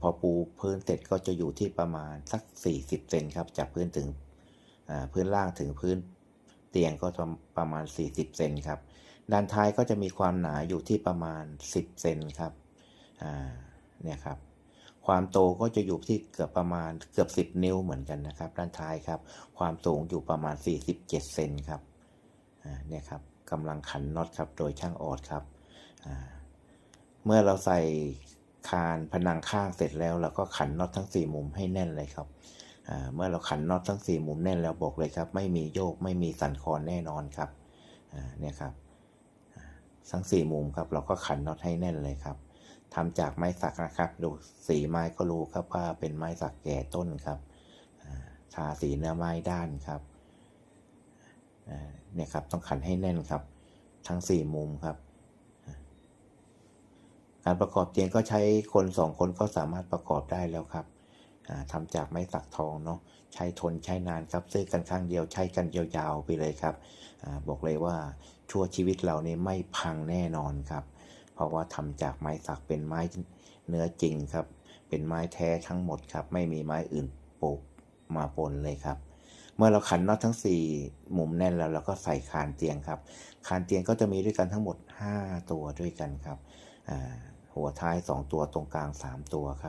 พอปูพื้นเสร็จก็จะอยู่ที่ประมาณสัก 40เซนครับ จากพื้นถึงพื้นล่างถึงพื้นเตียงก็ประมาณ 40เซนครับ ด้านท้ายก็จะมีความหนาอยู่ที่ประมาณ 10เซนครับเนี่ยครับ ความโตก็จะอยู่ที่เกือบประมาณเกือบ 10 นิ้วเหมือนกันนะครับ ด้านท้ายครับ ความสูงอยู่ประมาณ 47เซนครับเนี่ยครับกำลังขันน็อตครับ โดยช่างออดครับ เมื่อเราใส่ คานผนังข้างเสร็จแล้วเราก็ขันน็อตทั้ง 4 มุมให้แน่นเลยครับเมื่อเราขันน็อตทั้ง 4 มุมแน่นแล้วบอกเลยครับ ไม่มีโยกไม่มีสั่นคลอนแน่นอนครับเนี่ยครับทั้ง 4 มุมครับ เราก็ขันน็อตให้แน่นเลยครับทำจากไม้สักนะครับ ดูสีไม้ก็รู้ครับว่าเป็นไม้สักแก่ต้นครับทาสีเนื้อไม้ด้านครับเนี่ยครับต้องขันให้แน่นครับ ทั้งสี่มุมครับ การประกอบเตียงก็ใช้คนสองคนก็สามารถประกอบได้แล้วครับอ่าทำจากไม้สักทองเนาะใช้ทนใช้นานครับซื้อกันครั้งเดียวใช้กันยาวๆไปเลยครับอบอกเลยว่าชั่วชีวิตเรานี่ไม่พังแน่นอนครับ เพราะว่าทำจากไม้สักเป็นไม้เนื้อจริงครับ เป็นไม้แท้ทั้งหมดครับ ไม่มีไม้อื่นโปะมาปนเลยครับ เมื่อเราขันน็อตทั้ง 4 มุมแน่นแล้วเราก็ใส่คานเตียงครับ คานเตียงก็จะมีด้วยกันทั้งหมด 5 ตัวด้วยกันครับอ่า หัวท้าย 2 ตัวตรงกลาง 3 ตัวครับ